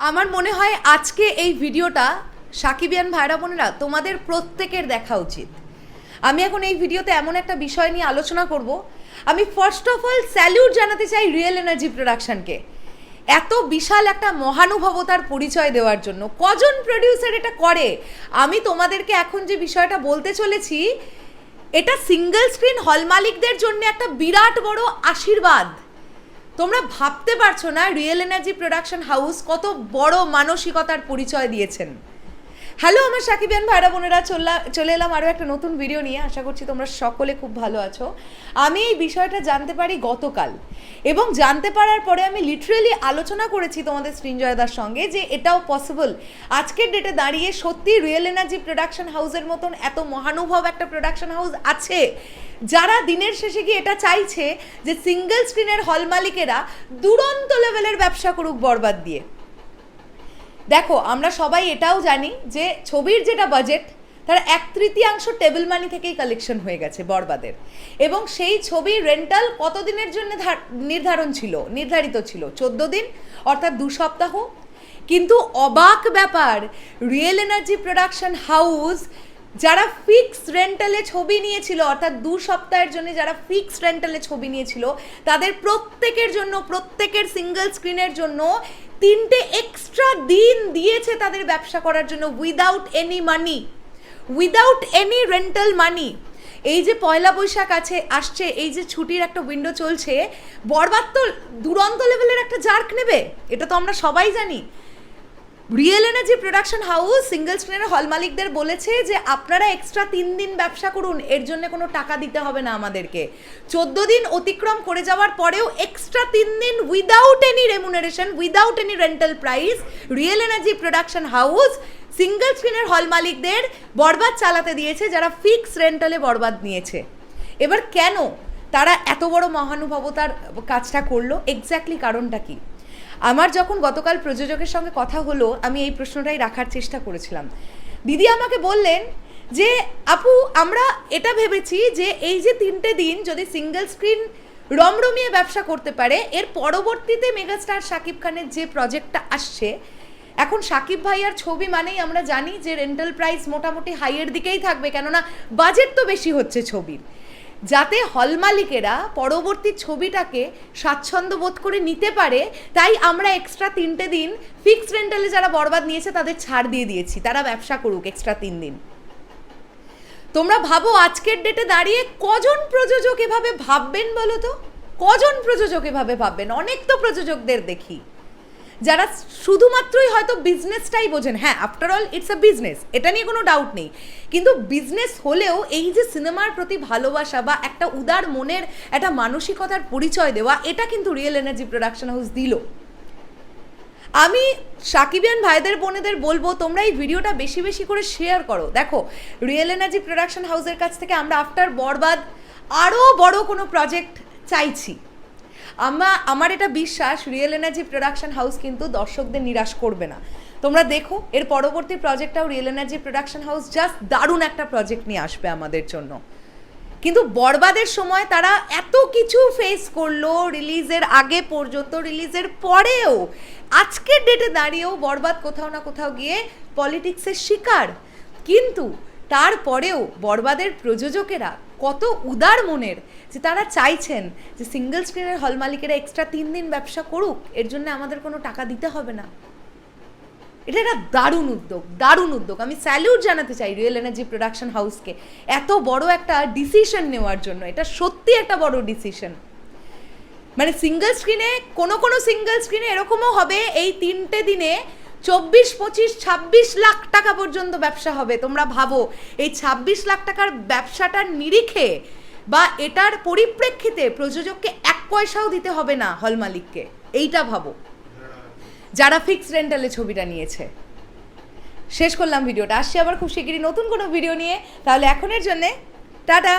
আমার মনে হয় আজকে এই ভিডিওটা সাকিবিয়ান ভাইরা বোনেরা তোমাদের প্রত্যেকের দেখা উচিত। আমি এখন এই ভিডিওতে এমন একটা বিষয় নিয়ে আলোচনা করব। আমি ফার্স্ট অফ অল স্যালিউট জানাতে চাই রিয়েল এনার্জি প্রোডাকশনকে এত বিশাল একটা মহানুভবতার পরিচয় দেওয়ার জন্য। কজন প্রডিউসার এটা করে? আমি তোমাদেরকে এখন যে বিষয়টা বলতে চলেছি, এটা সিঙ্গেল স্ক্রিন হল মালিকদের জন্য একটা বিরাট বড় আশীর্বাদ। তোমরা ভাবতে পারছ না রিয়েল এনার্জি প্রোডাকশন হাউস কত বড় মানসিকতার পরিচয় দিয়েছেন। হ্যালো আমার সাকিবিয়ান ভাইরা, বোনেরা চলে এলাম আরও একটা নতুন ভিডিও নিয়ে। আশা করছি তোমরা সকলে খুব ভালো আছো। আমি এই বিষয়টা জানতে পারি গতকাল। এবং জানতে পারার পরে আমি লিটারেলি আলোচনা করেছি তোমাদের সৃঞ্জয়দার সঙ্গে যে এটাও পসিবল আজকের ডেটে দাঁড়িয়ে সত্যি রিয়েল এনার্জি প্রোডাকশন হাউসের মতন এত মহানুভব একটা প্রোডাকশন হাউস আছে। যারা দিনের শেষে গিয়ে এটা চাইছে যে সিঙ্গেল স্ক্রিনের হল মালিকেরা দুরন্ত লেভেলের ব্যবসা করুক বরবাদ দিয়ে। দেখো, আমরা সবাই এটাও জানি যে ছবির যেটা বাজেট তার এক তৃতীয়াংশ টেবিল মানি থেকেই কালেকশন হয়ে গেছে বরবাদের। এবং সেই ছবি রেন্টাল কতদিনের জন্য ধার- নির্ধারণ ছিল? নির্ধারিত ছিল চোদ্দ দিন, অর্থাৎ দু সপ্তাহ। কিন্তু অবাক ব্যাপার রিয়েল এনার্জি প্রোডাকশন হাউস যারা ফিক্স রেন্টালে ছবি নিয়েছিল, অর্থাৎ দু সপ্তাহের জন্য যারা ফিক্স রেন্টালে ছবি নিয়েছিল, তাদের প্রত্যেকের জন্য, প্রত্যেকের সিঙ্গেল স্ক্রিনের জন্য তিনটে এক্সট্রা দিন দিয়েছে তাদের ব্যবসা করার জন্য without any money without any rental money এই যে পয়লা বৈশাখ আছে, আসছে, এই যে ছুটির একটা উইন্ডো চলছে, বরবাদ তো দুরন্ত লেভেলের একটা জার্ক নেবে, এটা তো আমরা সবাই জানি। Real energy production house single স্ক্রিনের হল মালিকদের বলেছে যে আপনারা এক্সট্রা তিন দিন ব্যবসা করুন, এর জন্য কোনো টাকা দিতে হবে না আমাদেরকে। চোদ্দ দিন অতিক্রম করে যাওয়ার পরেও এক্সট্রা তিন দিন without any remuneration without any rental price real energy production house single স্ক্রিনের হল মালিকদের বরবাদ চালাতে দিয়েছে, যারা ফিক্স রেন্টালে বরবাদ নিয়েছে। এবার কেন তারা এত বড় মহানুভবতার কাজটা করল? এক্স্যাক্টলি কারণটা কি? আমার যখন গতকাল প্রযোজকের সঙ্গে কথা হলো, আমি এই প্রশ্নটাই রাখার চেষ্টা করেছিলাম। দিদি আমাকে বললেন যে, আপু, আমরা এটা ভেবেছি যে, এই যে তিনটে দিন যদি সিঙ্গেল স্ক্রিন রমরমিয়ে ব্যবসা করতে পারে, এর পরবর্তীতে মেগাস্টার শাকিব খানের যে প্রজেক্টটা আসছে, এখন সাকিব ভাইয়ার ছবি মানেই আমরা জানি যে রেন্টাল প্রাইস মোটামুটি হাইয়ের দিকেই থাকবে, কেননা বাজেট তো বেশি হচ্ছে ছবির। যাতে হল মালিকেরা পরবর্তী ছবিটাকে স্বাচ্ছন্দ্য বোধ করে নিতে পারে, তাই আমরা এক্সট্রা তিনটে দিন ফিক্সড রেন্টালে যারা বরবাদ নিয়েছে তাদের ছাড় দিয়ে দিয়েছি। তারা ব্যবসা করুক এক্সট্রা তিন দিন। তোমরা ভাবো আজকের ডেটে দাঁড়িয়ে কজন প্রযোজক এভাবে ভাববেন বলো তো? কজন প্রযোজক এভাবে ভাববেন? অনেক তো প্রযোজকদের দেখি। যারা শুধুমাত্রই হয়তো বিজনেসটাই বোঝেন হ্যাঁ after all it's a business এটা নিয়ে কোনো ডাউট নেই। কিন্তু বিজনেস হলেও এই যে সিনেমার প্রতি ভালোবাসা বা একটা উদার মনের, একটা মানসিকতার পরিচয় দেওয়া, এটা কিন্তু রিয়েল এনার্জি প্রোডাকশন হাউস দিল। আমি সাকিবিয়ান ভাইদের, বোনেদের বলব, তোমরা এই ভিডিওটা বেশি বেশি করে শেয়ার করো। দেখো রিয়েল এনার্জি প্রোডাকশন হাউসের কাছ থেকে আমরা আফটার বরবাদ আরও বড় কোনো প্রজেক্ট চাইছি। আমা, আমার এটা বিশ্বাস রিয়েল এনার্জি প্রোডাকশন হাউস কিন্তু দর্শকদের নিরাশ করবে না। তোমরা দেখো, এর পরবর্তী প্রজেক্টটাও real energy production house just দারুণ একটা প্রজেক্ট নিয়ে আসবে আমাদের জন্য। কিন্তু বরবাদের সময় তারা এত কিছু ফেস করল রিলিজের আগে পর্যন্ত রিলিজের পরেও। আজকের ডেটে দাঁড়িয়েও বরবাদ কোথাও না কোথাও গিয়ে পলিটিক্সের শিকার। কিন্তু তারপরেও বরবাদের প্রযোজকেরা কত উদার মনের যে তারা চাইছেন যে সিঙ্গেল স্ক্রিনের হল মালিকেরা এক্সট্রা তিন দিন ব্যবসা করুক, এর জন্য আমাদের কোনো টাকা দিতে হবে না। এটা একটা দারুণ উদ্যোগ দারুণ উদ্যোগ। আমি স্যালিউট জানাতে চাই রিয়েল এনার্জি প্রোডাকশন হাউসকে এত বড় একটা ডিসিশন নেওয়ার জন্য, এটা সত্যি একটা বড় ডিসিশন মানে সিঙ্গেল স্ক্রিনে কোনো কোনো সিঙ্গেল স্ক্রিনে এরকমও হবে, এই তিনটে দিনে চব্বিশ, পঁচিশ, ছাব্বিশ লাখ টাকা পর্যন্ত ব্যবসা হবে, তোমরা ভাবো। এই ছাব্বিশ লাখ টাকার ব্যবসাটার নিরিখে বা এটার পরিপ্রেক্ষিতে প্রযোজককে এক পয়সাও দিতে হবে না হল মালিককে। এইটা ভাবো। যারা ফিক্সড রেন্টালে ছবিটা নিয়েছে। শেষ করলাম ভিডিওটা। আসছি আবার খুব শিগগিরই নতুন কোনো ভিডিও নিয়ে। তাহলে এখনের জন্যে টাটা।